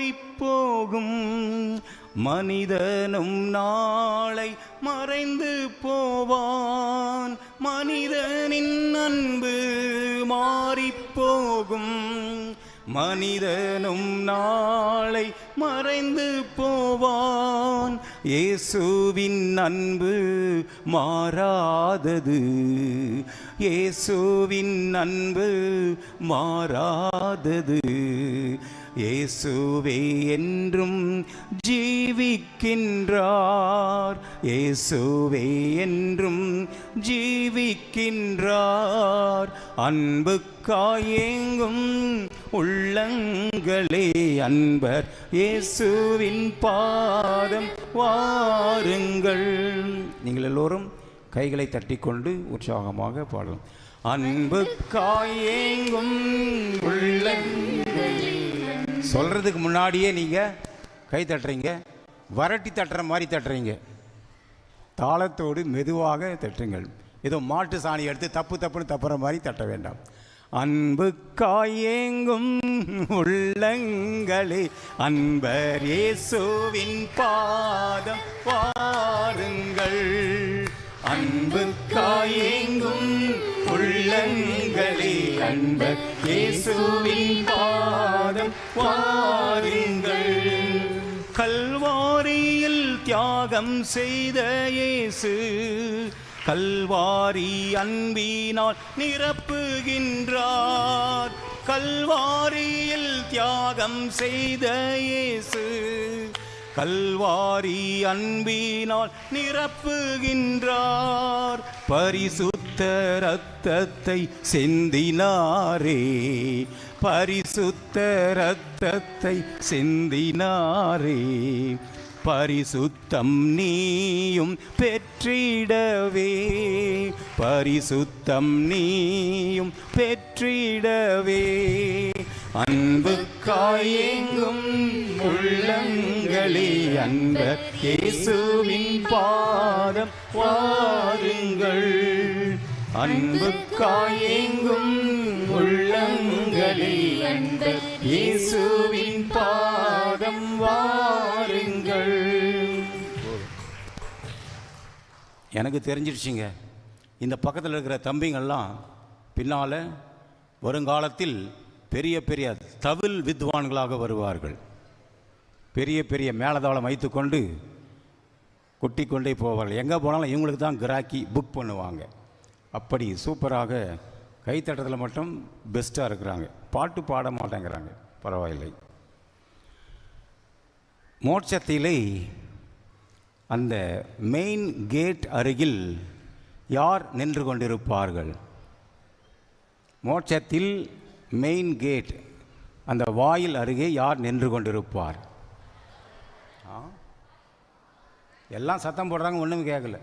மாறிப்போகும் மனிதனும் நாளை மறைந்து போவான். மனிதனின் அன்பு மாறிப்போகும். மனிதனும் நாளை மறைந்து போவான். இயேசுவின் அன்பு மாறாதது. இயேசுவின் அன்பு மாறாதது. இயேசுவே என்றும் ஜீவிக்கின்றார். இயேசுவே என்றும் ஜீவிக்கின்றார். அன்புக்காயேங்கும் உள்ளங்களே அன்பர். இயேசுவின் பாதம் வாருங்கள். நீங்கள் எல்லோரும் கைகளை தட்டிக்கொண்டு உற்சாகமாக பாடலாம். அன்புக்காயேங்கும் உள்ளங்களே சொல்கிறதுக்கு முன்னாடியே நீங்கள் கை தட்டுறீங்க வரட்டி தட்டுற மாதிரி தட்டுறீங்க. தாளத்தோடு மெதுவாக தட்டுங்கள். ஏதோ மாட்டு சாணி எடுத்து தப்பு தப்புன்னு தப்புற மாதிரி தட்ட வேண்டாம். அன்பு காயேங்கும் உள்ளங்களே அன்பர் இயேசுவின் பாதம் பாருங்கள் அன்பு காயெங்கும் உள்ளங்களே அன்ப இயேசுவின் பாதம் வாருங்கள். கல்வாரியில் தியாகம் செய்த இயேசு கல்வாரி அன்பினால் நிரப்புகின்றார். கல்வாரியில் தியாகம் செய்த இயேசு கல்வாரி அன்பினால் நிரப்புகின்றார். பரிசுத்த ரத்தத்தை சிந்தினாரே. பரிசுத்த ரத்தத்தை சிந்தினாரே. பரிசுத்தம் நீயும் பெற்றிடவே. பரிசுத்தம் நீயும் பெற்றிடவே. அன்பு காயெங்கும் உள்ளங்களே அன்ப இயேசுவின் பாதம் வாருங்கள். அன்பு காயெங்கும் உள்ளங்களே அன்ப இயேசுவின் பாதம் வாருங்கள். எனக்கு தெரிஞ்சிடுச்சிங்க இந்த பக்கத்தில் இருக்கிற தம்பிங்கள்லாம் பின்னால் வருங்காலத்தில் பெரிய பெரிய தவில் வித்வான்களாக வருவார்கள். பெரிய பெரிய மேலதாளம் வைத்துக்கொண்டு கொட்டி கொண்டே போவார்கள். எங்கே போனாலும் இவங்களுக்கு தான் கிராக்கி புக் பண்ணுவாங்க. அப்படி சூப்பராக கைத்தட்டத்தில் மட்டும் பெஸ்ட்டாக இருக்கிறாங்க. பாட்டு பாட மாட்டேங்கிறாங்க. பரவாயில்லை. மோட்சத்திலே அந்த மெயின் கேட் அருகில் யார் நின்று கொண்டிருப்பார்கள்? மோட்சத்தில் மெயின் கேட் அந்த வாயில் அருகே யார் நின்று கொண்டிருப்பார்? ஆ? எல்லாம் சத்தம் போடுறாங்க ஒன்றும் கேட்கல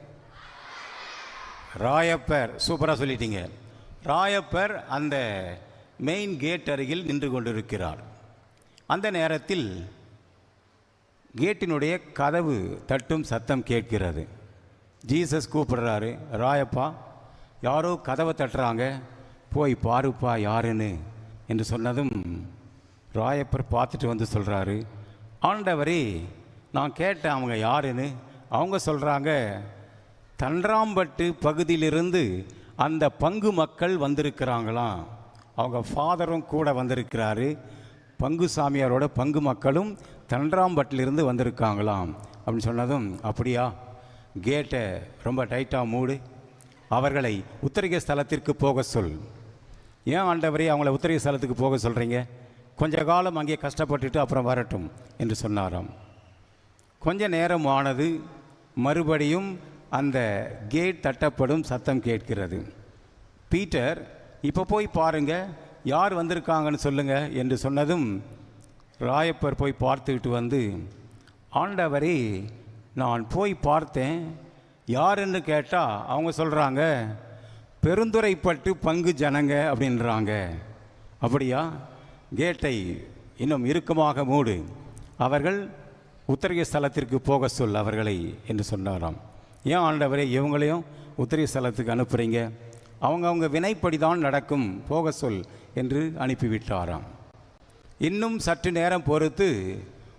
ராயப்பர் சூப்பராக சொல்லிட்டீங்க. ராயப்பர் அந்த மெயின் கேட் அருகில் நின்று கொண்டிருக்கிறார். அந்த நேரத்தில் கேட்டினுடைய கதவு தட்டும் சத்தம் கேட்கிறது. ஜீசஸ் கூப்பிடுறாரு ராயப்பா யாரோ கதவை தட்டுறாங்க போய் பாருப்பா யாருன்னு. என்று சொன்னதும் ராயப்பர் பார்த்துட்டு வந்து சொல்கிறாரு ஆண்டவரே நான் கேட்டேன் அவங்க யாருன்னு? அவங்க சொல்கிறாங்க தன்றாம்பட்டு பகுதியிலிருந்து அந்த பங்கு மக்கள் வந்திருக்கிறாங்களாம். அவங்க ஃபாதரும் கூட வந்திருக்கிறாரு. பங்கு சாமியாரோட பங்கு மக்களும் தன்றாம்பட்டிலிருந்து வந்திருக்காங்களாம். அப்படின்னு சொன்னதும் அப்படியா? கேட்டை ரொம்ப டைட்டாக மூடு. அவர்களை உத்தரிக ஸ்தலத்திற்கு போக சொல். ஏன் ஆண்டவரே அவங்கள உத்தரவு ஸ்தலத்துக்கு போக சொல்கிறீங்க கொஞ்ச காலம் அங்கே கஷ்டப்பட்டுட்டு அப்புறம் வரட்டும் என்று சொன்னாராம். கொஞ்ச நேரம் ஆனது மறுபடியும் அந்த கேட் தட்டப்படும் சத்தம் கேட்கிறது. பீட்டர் இப்போ போய் பாருங்கள் யார் வந்திருக்காங்கன்னு சொல்லுங்கள் என்று சொன்னதும் ராயப்பர் போய் பார்த்துக்கிட்டு வந்து ஆண்டவரே நான் போய் பார்த்தேன். யாருன்னு கேட்டால் அவங்க சொல்கிறாங்க பெருந்துரைப்பட்டு பங்கு ஜனங்க அப்படின்றாங்க. அப்படியா? கேட்டை இன்னும் இறுக்கமாக மூடு. அவர்கள் உத்தரிய ஸ்தலத்திற்கு போக சொல் அவர்களை என்று சொன்னாராம். ஏன் ஆண்டவரே இவங்களையும் உத்தரிய ஸ்தலத்துக்கு அனுப்புகிறீங்க அவங்க அவங்க வினைப்படி தான் நடக்கும் போக சொல் என்று அனுப்பிவிட்டாராம். இன்னும் சற்று நேரம் பொறுத்து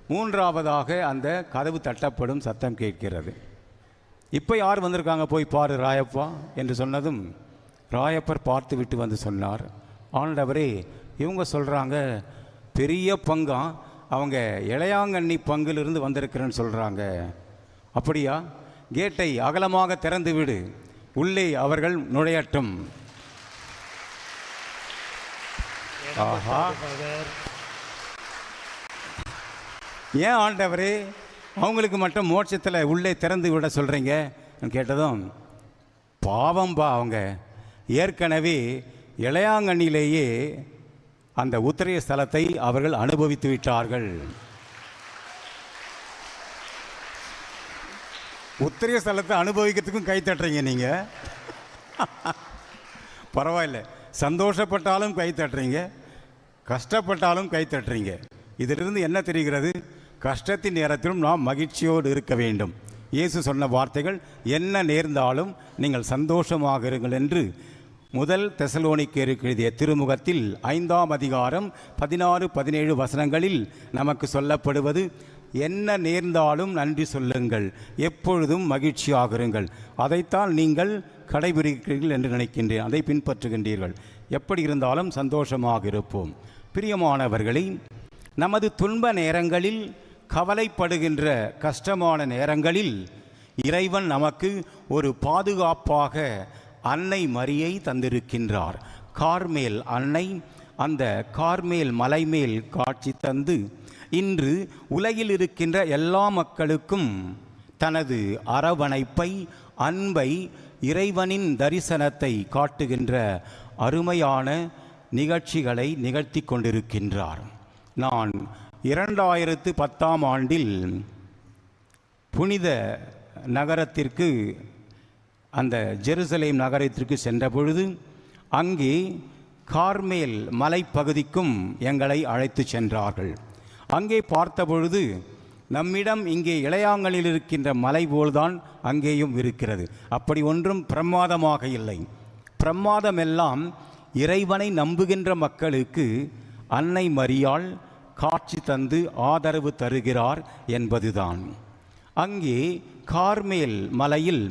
மூன்றாவதாக அந்த கதவு தட்டப்படும் சத்தம் கேட்கிறது. இப்போ யார் வந்திருக்காங்க? போய் பாரு ராயப்பா என்று சொன்னதும் ராயப்பர் பார்த்து விட்டு வந்து சொன்னார். ஆண்டவரே இவங்க சொல்கிறாங்க பெரிய பங்கா அவங்க இளையாங்கண்ணி பங்கிலிருந்து வந்திருக்கிறேன்னு சொல்கிறாங்க அப்படியா? கேட்டை அகலமாக திறந்து விடு. உள்ளே அவர்கள் நுழையட்டும். ஆஹா. ஏன் ஆண்டவரே அவங்களுக்கு மட்டும் மோட்சத்தில் உள்ளே திறந்து விட சொல்கிறீங்க கேட்டதும் பாவம்பா அவங்க. ஏற்கனவே இளையாங்கண்ணிலேயே அந்த உத்திரைய ஸ்தலத்தை அவர்கள் அனுபவித்து விட்டார்கள். உத்திரைய ஸ்தலத்தை அனுபவிக்கிறதுக்கும் கை தட்டுறீங்க நீங்கள் பரவாயில்ல. சந்தோஷப்பட்டாலும் கை தட்டுறீங்க. கஷ்டப்பட்டாலும் கை தட்டுறீங்க. இதிலிருந்து என்ன தெரிகிறது? கஷ்டத்தின் நேரத்திலும் நாம் மகிழ்ச்சியோடு இருக்க வேண்டும். இயேசு சொன்ன வார்த்தைகள் என்ன நேர்ந்தாலும் நீங்கள் சந்தோஷமாக இருங்கள் என்று முதல் தெசலோனிக்கேருக்கு எழுதிய திருமுகத்தில் ஐந்தாம் அதிகாரம் பதினாறு பதினேழு வசனங்களில் நமக்கு சொல்லப்படுவது என்ன நேர்ந்தாலும் நன்றி சொல்லுங்கள் எப்பொழுதும் மகிழ்ச்சியாகிறங்கள் அதைத்தான் நீங்கள் கடைபிடிக்கிறீர்கள் என்று நினைக்கின்றேன். அதை பின்பற்றுகின்றீர்கள். எப்படி இருந்தாலும் சந்தோஷமாக இருப்போம். பிரியமானவர்களே நமது துன்ப நேரங்களில் கவலைப்படுகின்ற கஷ்டமான நேரங்களில் இறைவன் நமக்கு ஒரு பாதுகாப்பாக அன்னை மரியை தந்திருக்கின்றார். கார்மேல் அன்னை அந்த கார்மேல் மலைமேல் காட்சி தந்து இன்று உலகில் இருக்கின்ற எல்லா மக்களுக்கும் தனது அரவணைப்பை அன்பை இறைவனின் தரிசனத்தை காட்டுகின்ற அருமையான நிகழ்ச்சிகளை நிகழ்த்தி கொண்டிருக்கின்றார். நான் இரண்டாயிரத்து பத்தாம் ஆண்டில் புனித நகரத்திற்கு அந்த ஜெருசலேம் நகரத்திற்கு சென்ற பொழுது அங்கே கார்மேல் மலைப்பகுதிக்கும் எங்களை அழைத்து சென்றார்கள். அங்கே பார்த்தபொழுது நம்மிடம் இங்கே இளையாங்கலில் இருக்கின்ற மலை போல்தான் அங்கேயும் இருக்கிறது. அப்படி ஒன்றும் பிரமாதமாக இல்லை. பிரமாதமெல்லாம் இறைவனை நம்புகின்ற மக்களுக்கு அன்னை மரியாள் காட்சி தந்து ஆதரவு தருகிறார் என்பதுதான். அங்கே கார்மேல் மலையில்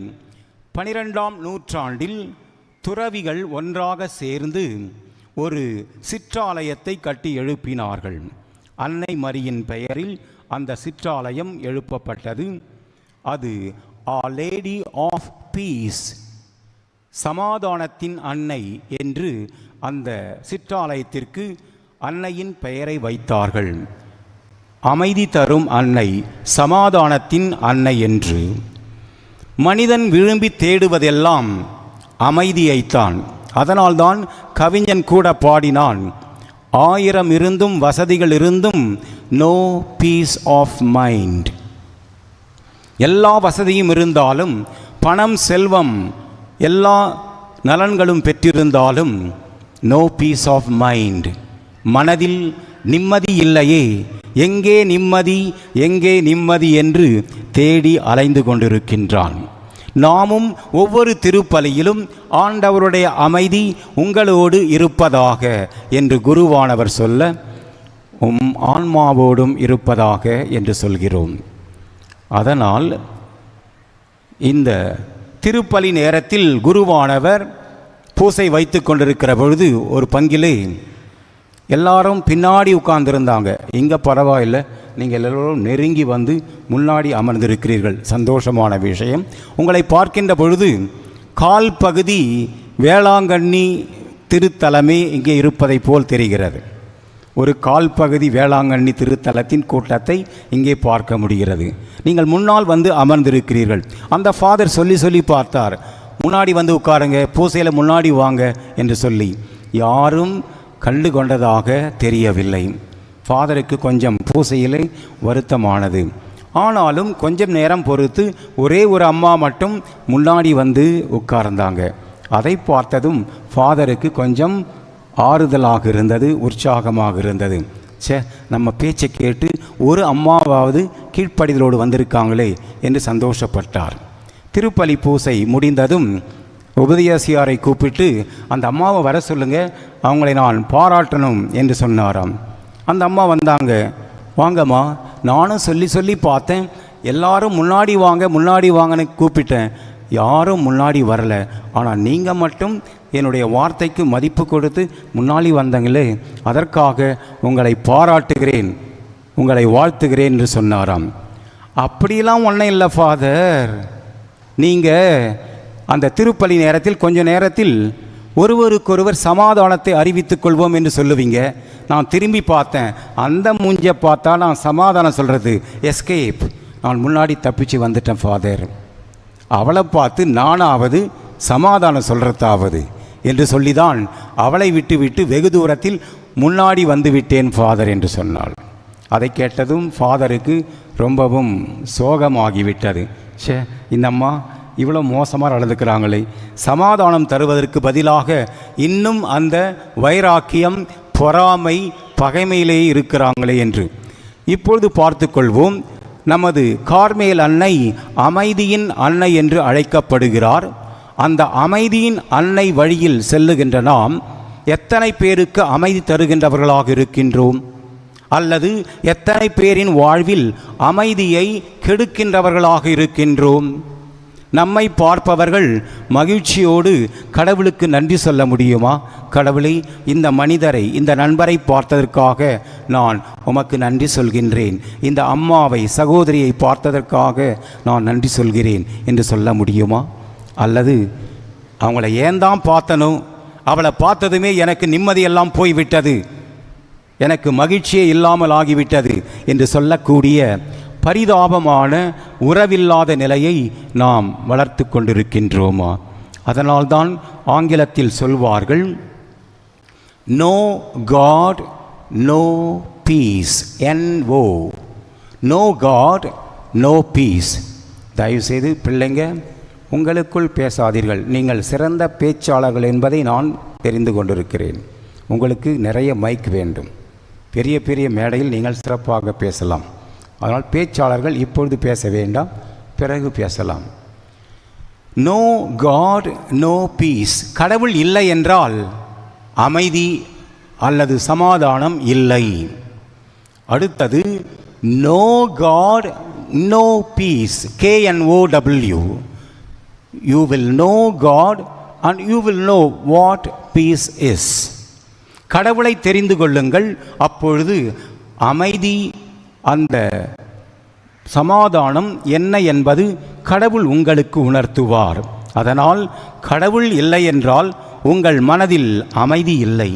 பனிரெண்டாம் நூற்றாண்டில் துறவிகள் ஒன்றாக சேர்ந்து ஒரு சிற்றாலயத்தை கட்டி எழுப்பினார்கள். அன்னை மரியின் பெயரில் அந்த சிற்றாலயம் எழுப்பப்பட்டது. அது ஆ லேடி ஆஃப் பீஸ் சமாதானத்தின் அன்னை என்று அந்த சிற்றாலயத்திற்கு அன்னையின் பெயரை வைத்தார்கள். அமைதி தரும் அன்னை சமாதானத்தின் அன்னை என்று மனிதன் விரும்பி தேடுவதெல்லாம் அமைதியைத்தான். அதனால்தான் கவிஞன் கூட பாடினான் ஆயிரம் இருந்தும் வசதிகள் இருந்தும் நோ பீஸ் ஆஃப் மைண்ட் எல்லா வசதியும் இருந்தாலும் பணம் செல்வம் எல்லா நலன்களும் பெற்றிருந்தாலும் நோ பீஸ் ஆஃப் மைண்ட் மனதில் நிம்மதி இல்லையே எங்கே நிம்மதி எங்கே நிம்மதி என்று தேடி அலைந்து கொண்டிருக்கின்றான். நாமும் ஒவ்வொரு திருப்பலியிலும் ஆண்டவருடைய அமைதி உங்களோடு இருப்பதாக என்று குருவானவர் சொல்ல உம் ஆன்மாவோடும் இருப்பதாக என்று சொல்கிறோம். அதனால் இந்த திருப்பலி நேரத்தில் குருவானவர் பூசை வைத்து கொண்டிருக்கிற பொழுது ஒரு பங்கிலே எல்லாரும் பின்னாடி உட்கார்ந்துருந்தாங்க. இங்கே பரவாயில்லை. நீங்கள் எல்லோரும் நெருங்கி வந்து முன்னாடி அமர்ந்திருக்கிறீர்கள். சந்தோஷமான விஷயம். உங்களை பார்க்கின்ற பொழுது கால் பகுதி வேளாங்கண்ணி திருத்தலமே இங்கே இருப்பதை போல் தெரிகிறது. ஒரு கால் பகுதி வேளாங்கண்ணி திருத்தலத்தின் கூட்டத்தை இங்கே பார்க்க முடிகிறது. நீங்கள் முன்னால் வந்து அமர்ந்திருக்கிறீர்கள். அந்த ஃபாதர் சொல்லி சொல்லி பார்த்தார். முன்னாடி வந்து உட்காருங்க பூசையில் முன்னாடி வாங்க என்று சொல்லி. யாரும் கண்டு கொண்டதாக தெரியவில்லை. ஃபாதருக்கு கொஞ்சம் பூசையிலே வருத்தமானது. ஆனாலும் கொஞ்சம் நேரம் பொறுத்து ஒரே ஒரு அம்மா மட்டும் முன்னாடி வந்து உட்கார்ந்தாங்க. அதை பார்த்ததும் ஃபாதருக்கு கொஞ்சம் ஆறுதலாக இருந்தது உற்சாகமாக இருந்தது. சே நம்ம பேச்சை கேட்டு ஒரு அம்மாவாவது கீழ்ப்படிதலோடு வந்திருக்காங்களே என்று சந்தோஷப்பட்டார். திருப்பலி பூசை முடிந்ததும் உபதேசியாரை கூப்பிட்டு அந்த அம்மாவை வர சொல்லுங்கள் அவங்களை நான் பாராட்டணும் என்று சொன்னாராம். அந்த அம்மா வந்தாங்க. வாங்கம்மா நானும் சொல்லி சொல்லி பார்த்தேன். எல்லாரும் முன்னாடி வாங்க முன்னாடி வாங்கன்னு கூப்பிட்டேன். யாரும் முன்னாடி வரல. ஆனால் நீங்கள் மட்டும் என்னுடைய வார்த்தைக்கு மதிப்பு கொடுத்து முன்னாடி வந்தங்களே அதற்காக உங்களை பாராட்டுகிறேன். உங்களை வாழ்த்துகிறேன் என்று சொன்னாராம். அப்படிலாம் ஒன்றும் இல்லை ஃபாதர். நீங்கள் அந்த திருப்பலி நேரத்தில் கொஞ்ச நேரத்தில் ஒருவருக்கொருவர் சமாதானத்தை அறிவித்துக் கொள்வோம் என்று சொல்லுவீங்க. நான் திரும்பி பார்த்தேன். அந்த மூஞ்சை பார்த்தா நான் சமாதானம் சொல்கிறது எஸ்கேப் நான் முன்னாடி தப்பிச்சு வந்துட்டேன் ஃபாதர் அவளை பார்த்து நானாவது சமாதானம் சொல்கிறதாவது என்று சொல்லிதான் அவளை விட்டு விட்டு வெகு தூரத்தில் முன்னாடி வந்து விட்டேன் ஃபாதர் என்று சொன்னாள். அதை கேட்டதும் ஃபாதருக்கு ரொம்பவும் சோகமாகிவிட்டது. ச்சே இந்த அம்மா இவ்வளோ மோசமாக நடந்துக்கிறாங்களே. சமாதானம் தருவதற்கு பதிலாக இன்னும் அந்த வைராக்கியம் பொறாமை பகைமையிலே இருக்கிறாங்களே என்று. இப்பொழுது பார்த்துக்கொள்வோம். நமது கார்மேல் அன்னை அமைதியின் அன்னை என்று அழைக்கப்படுகிறார். அந்த அமைதியின் அன்னை வழியில் செல்லுகின்ற நாம் எத்தனை பேருக்கு அமைதி தருகின்றவர்களாக இருக்கின்றோம்? அல்லது எத்தனை பேரின் வாழ்வில் அமைதியை கெடுக்கின்றவர்களாக இருக்கின்றோம்? நம்மை பார்ப்பவர்கள் மகிழ்ச்சியோடு கடவுளுக்கு நன்றி சொல்ல முடியுமா? கடவுளை இந்த மனிதரை இந்த நண்பரை பார்த்ததற்காக நான் உமக்கு நன்றி சொல்கின்றேன். இந்த அம்மாவை சகோதரியை பார்த்ததற்காக நான் நன்றி சொல்கிறேன் என்று சொல்ல முடியுமா? அல்லது அவங்கள ஏன் தான் பார்த்தனோ அவளை பார்த்ததுமே எனக்கு நிம்மதியெல்லாம் போய்விட்டது. எனக்கு மகிழ்ச்சியே இல்லாமல் ஆகிவிட்டது என்று சொல்லக்கூடிய பரிதாபமான உறவில்லாத நிலையை நாம் வளர்த்து கொண்டிருக்கின்றோமா? அதனால்தான் ஆங்கிலத்தில் சொல்வார்கள் no God no peace N O no God no peace தயவுசெய்து பிள்ளைங்க உங்களுக்குள் பேசாதீர்கள். நீங்கள் சிறந்த பேச்சாளர்கள் என்பதை நான் தெரிந்து கொண்டிருக்கிறேன். உங்களுக்கு நிறைய மைக் வேண்டும். பெரிய பெரிய மேடையில் நீங்கள் சிறப்பாக பேசலாம். அதனால் பேச்சாளர்கள் இப்பொழுது பேச வேண்டாம் பிறகு பேசலாம். நோ காட் நோ பீஸ் கடவுள் இல்லை என்றால் அமைதி அல்லது சமாதானம் இல்லை. அடுத்தது no God no peace K N O W you will know God and you will know what peace is கடவுளை தெரிந்து கொள்ளுங்கள். அப்பொழுது அமைதி அந்த சமாதானம் என்ன என்பது கடவுள் உங்களுக்கு உணர்த்துவார். அதனால் கடவுள் இல்லை என்றால் உங்கள் மனதில் அமைதி இல்லை.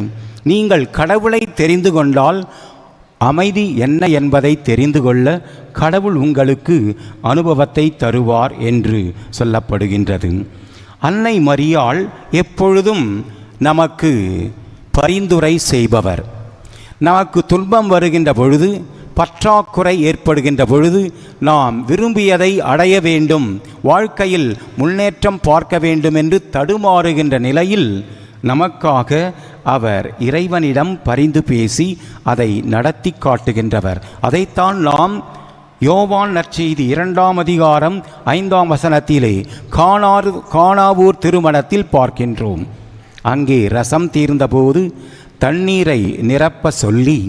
நீங்கள் கடவுளை தெரிந்து கொண்டால் அமைதி என்ன என்பதை தெரிந்து கொள்ள கடவுள் உங்களுக்கு அனுபவத்தை தருவார் என்று சொல்லப்படுகின்றது. அன்னை மரியாள் எப்பொழுதும் நமக்கு பரிந்துரை செய்பவர். நமக்கு துன்பம் வருகின்ற பொழுது பற்றாக்குறை ஏற்படுகின்ற பொழுது நாம் விரும்பியதை அடைய வேண்டும் வாழ்க்கையில் முன்னேற்றம் பார்க்க வேண்டும் என்று தடுமாறுகின்ற நிலையில் நமக்காக அவர் இறைவனிடம் பரிந்து பேசி அதை நடத்தி காட்டுகின்றவர். அதைத்தான் நாம் யோவான் நற்செய்தி இரண்டாம் அதிகாரம் ஐந்தாம் வசனத்திலே காணார் காணாவூர் திருமணத்தில் பார்க்கின்றோம். அங்கே ரசம் தீர்ந்தபோது தண்ணீரை நிரப்ப சொல்லி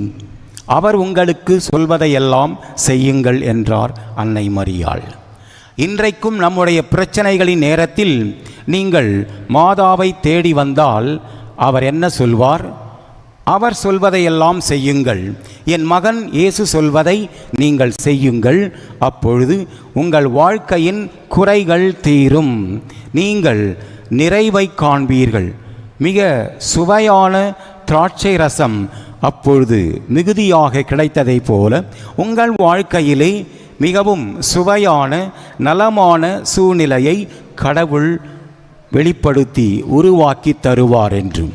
அவர் உங்களுக்கு சொல்வதையெல்லாம் செய்யுங்கள் என்றார் அன்னை மரியாள். இன்றைக்கும் நம்முடைய பிரச்சனைகளின் நேரத்தில் நீங்கள் மாதாவை தேடி வந்தால் அவர் என்ன சொல்வார்? அவர் சொல்வதையெல்லாம் செய்யுங்கள். என் மகன் இயேசு சொல்வதை நீங்கள் செய்யுங்கள். அப்பொழுது உங்கள் வாழ்க்கையின் குறைகள் தீரும். நீங்கள் நிறைவை காண்பீர்கள். மிக சுவையான திராட்சை ரசம் அப்பொழுது மிகுதியாக கிடைத்ததைப் போல உங்கள் வாழ்க்கையிலே மிகவும் சுவையான நலமான சூழ்நிலையை கடவுள் வெளிப்படுத்தி உருவாக்கி தருவார் என்றும்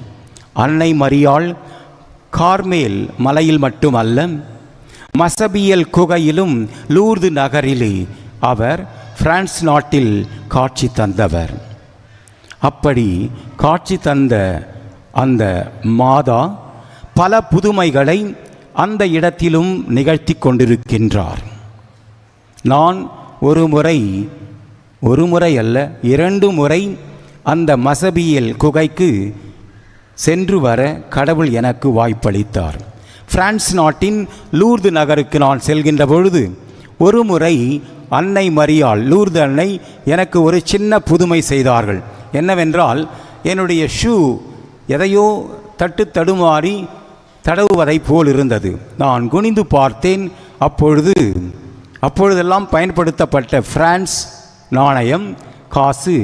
அன்னை மரியாள் கார்மேல் மலையில் மட்டுமல்ல மசபியல் குகையிலும் லூர்து நகரிலே அவர் பிரான்ஸ் நாட்டில் காட்சி தந்தவர். அப்படி காட்சி தந்த அந்த மாதா பல புதுமைகளை அந்த இடத்திலும் நிகழ்த்தி கொண்டிருக்கின்றார். நான் ஒரு முறை ஒரு முறை அல்ல இரண்டு முறை அந்த மசபியல் குகைக்கு சென்று வர கடவுள் எனக்கு வாய்ப்பளித்தார். பிரான்ஸ் நாட்டின் லூர்து நகருக்கு நான் செல்கின்ற பொழுது ஒரு முறை அன்னை மரியாள் லூர்து அன்னை எனக்கு ஒரு சின்ன புதுமை செய்தார்கள். என்னவென்றால் என்னுடைய ஷூ எதையோ தட்டு தடுமாறி தடவுவதை போல் இருந்தது நான் குனிந்து பார்த்தேன். அப்பொழுது அப்பொழுதெல்லாம் பயன்படுத்தப்பட்ட பிரான்ஸ் நாணயம் காசு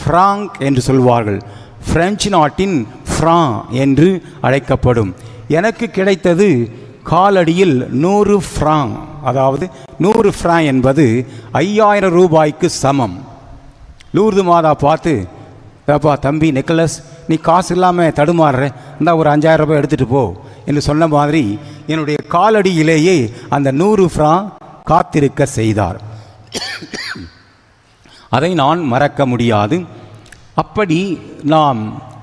ஃப்ராங்க் என்று சொல்வார்கள். பிரெஞ்சு நாட்டின் ஃப்ரா என்று அழைக்கப்படும். எனக்கு கிடைத்தது காலடியில் நூறு ஃப்ராங் அதாவது நூறு ஃப்ரா என்பது ஐயாயிரம் ரூபாய்க்கு சமம். லூர்து மாதா பார்த்து ஏப்பா தம்பி நெக்லஸ் நீ காசு இல்லாமல் தடுமாறுற. இந்த ஒரு அஞ்சாயிரம் ரூபாய் எடுத்துகிட்டு போ என்று சொன்ன மாதிரி என்னுடைய காலடியிலேயே அந்த நூறு ஃப்ரா காத்திருக்க செய்தார். அதை நான் மறக்க முடியாது. அப்படி நாம்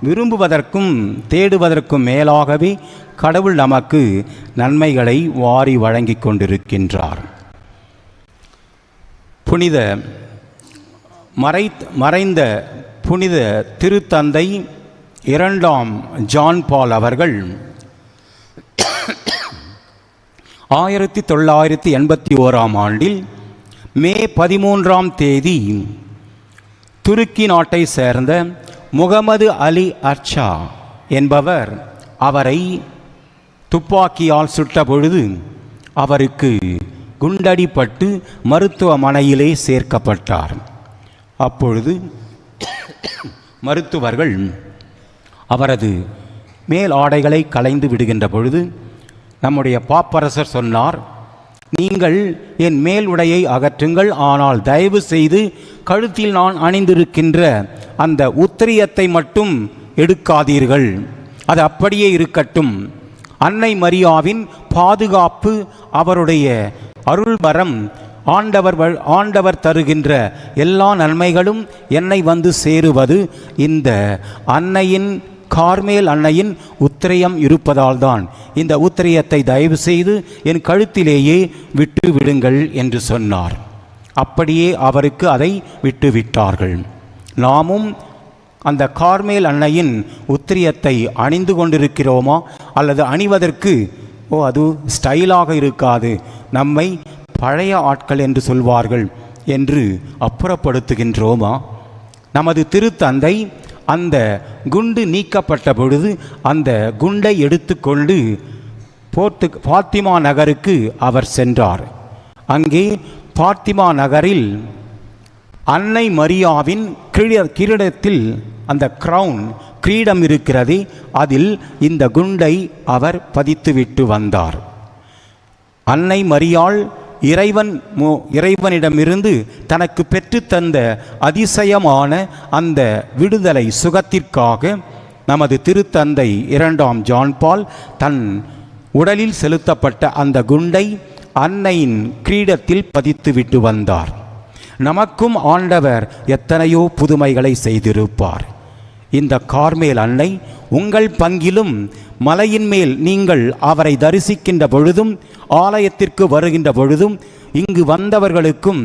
விரும்புவதற்கும் தேடுவதற்கும் மேலாகவே கடவுள் நமக்கு நன்மைகளை வாரி வழங்கி கொண்டிருக்கின்றார். புனித மறை மறைந்த புனித திருத்தந்தை இரண்டாம் ஜான் பால் அவர்கள் ஆயிரத்தி தொள்ளாயிரத்தி எண்பத்தி ஓராம் ஆண்டில் மே பதிமூன்றாம் தேதி துருக்கி நாட்டை சேர்ந்த முகமது அலி அர்ச்சா என்பவர் அவரை துப்பாக்கியால் சுட்ட பொழுது அவருக்கு குண்டடிப்பட்டு மருத்துவமனையிலே சேர்க்கப்பட்டார். அப்பொழுது மருத்துவர்கள் அவரது மேல் ஆடைகளை களைந்து விடுகின்ற பொழுது நம்முடைய பாப்பரசர் சொன்னார் நீங்கள் என் மேல் உடையை அகற்றுங்கள் ஆனால் தயவு செய்து கழுத்தில் நான் அணிந்திருக்கின்ற அந்த உத்திரியத்தை மட்டும் எடுக்காதீர்கள். அது அப்படியே இருக்கட்டும். அன்னை மரியாவின் பாதுகாப்பு அவருடைய அருள்வரம் ஆண்டவர் ஆண்டவர் தருகின்ற எல்லா நன்மைகளும் என்னை வந்து சேருவது இந்த அன்னையின் கார்மேல் அன்னையின் உத்திரயம் இருப்பதால் தான் இந்த உத்திரயத்தை தயவு செய்து என் கழுத்திலேயே விட்டு விடுங்கள் என்று சொன்னார். அப்படியே அவருக்கு அதை விட்டுவிட்டார்கள் நாமும் அந்த கார்மேல் அன்னையின் உத்திரியத்தை அணிந்து கொண்டிருக்கிறோமா? அல்லது அணிவதற்கு ஓ அது ஸ்டைலாக இருக்காது. நம்மை பழைய ஆட்கள் என்று சொல்வார்கள் என்று அப்புறப்படுத்துகின்றோமா? நமது திருத்தந்தை அந்த குண்டு நீக்கப்பட்ட பொழுது அந்த குண்டை எடுத்துக்கொண்டு போர்த்து பாத்திமா நகருக்கு அவர் சென்றார். அங்கே பாத்திமா நகரில் அன்னை மரியாவின் கிரீட கிரீடத்தில் அந்த கிரவுன் கிரீடம் இருக்கிறது அதில் இந்த குண்டை அவர் பதித்துவிட்டு வந்தார். அன்னை மரியாள் இறைவன் மோ இறைவனிடமிருந்து தனக்கு பெற்றுத்தந்த அதிசயமான அந்த விடுதலை சுகத்திற்காக நமது திருத்தந்தை இரண்டாம் ஜான்பால் தன் உடலில் செலுத்தப்பட்ட அந்த குண்டை அன்னையின் கிரீடத்தில் பதித்துவிட்டு வந்தார். நமக்கும் ஆண்டவர் எத்தனையோ புதுமைகளை செய்திருப்பார். இந்த கார்மேல் அன்னை உங்கள் பங்கிலும் மலையின் மேல் நீங்கள் அவரை தரிசிக்கின்ற பொழுதும் ஆலயத்திற்கு வருகின்ற பொழுதும் இங்கு வந்தவர்களுக்கும்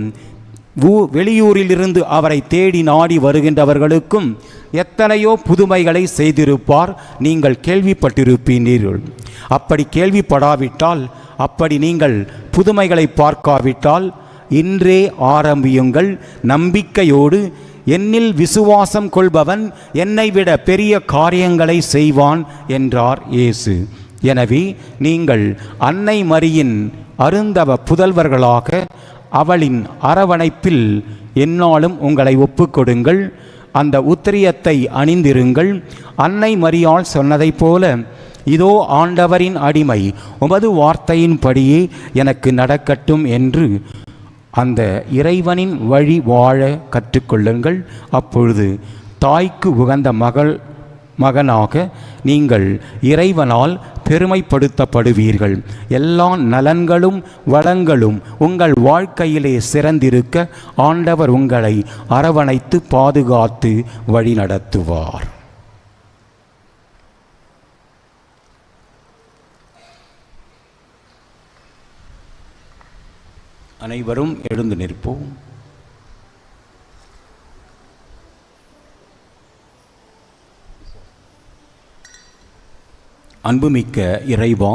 ஊ- வெளியூரிலிருந்து அவரை தேடி நாடி வருகின்றவர்களுக்கும் எத்தனையோ புதுமைகளை செய்திருப்பார். நீங்கள் கேள்விப்பட்டிருப்பீர்கள் அப்படி கேள்விப்படாவிட்டால் அப்படி நீங்கள் புதுமைகளை பார்க்காவிட்டால் இன்றே ஆரம்பியுங்கள். நம்பிக்கையோடு என்னில் விசுவாசம் கொள்பவன் என்னை விட பெரிய காரியங்களை செய்வான் என்றார் இயேசு. எனவே நீங்கள் அன்னை மரியின் அருந்தவ புதல்வர்களாக அவளின் அரவணைப்பில் என்னாலும் உங்களை ஒப்புக்கொடுங்கள். அந்த உத்திரியத்தை அணிந்திருங்கள். அன்னை மரியாள் சொன்னதைப் போல இதோ ஆண்டவரின் அடிமை உமது வார்த்தையின்படியே எனக்கு நடக்கட்டும் என்று அந்த இறைவனின் வழி வாழ கற்றுக்கொள்ளுங்கள். அப்பொழுது தாய்க்கு உகந்த மகள் மகனாக நீங்கள் இறைவனால் பெருமைப்படுத்தப்படுவீர்கள். எல்லா நலன்களும் வளங்களும் உங்கள் வாழ்க்கையிலே சிறந்திருக்க ஆண்டவர் உங்களை அரவணைத்து பாதுகாத்து வழிநடத்துவார். அனைவரும் எழுந்து நிற்போம். அன்புமிக்க இறைவா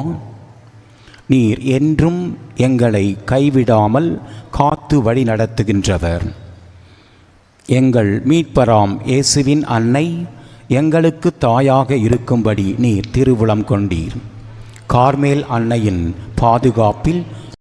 நீர் என்றும் எங்களை கைவிடாமல் காத்து வழி நடத்துகின்றவர். எங்கள் மீட்பராம் இயேசுவின் அன்னை எங்களுக்கு தாயாக இருக்கும்படி நீர் திருவுளம் கொண்டீர். கார்மேல் அன்னையின் பாதுகாப்பில்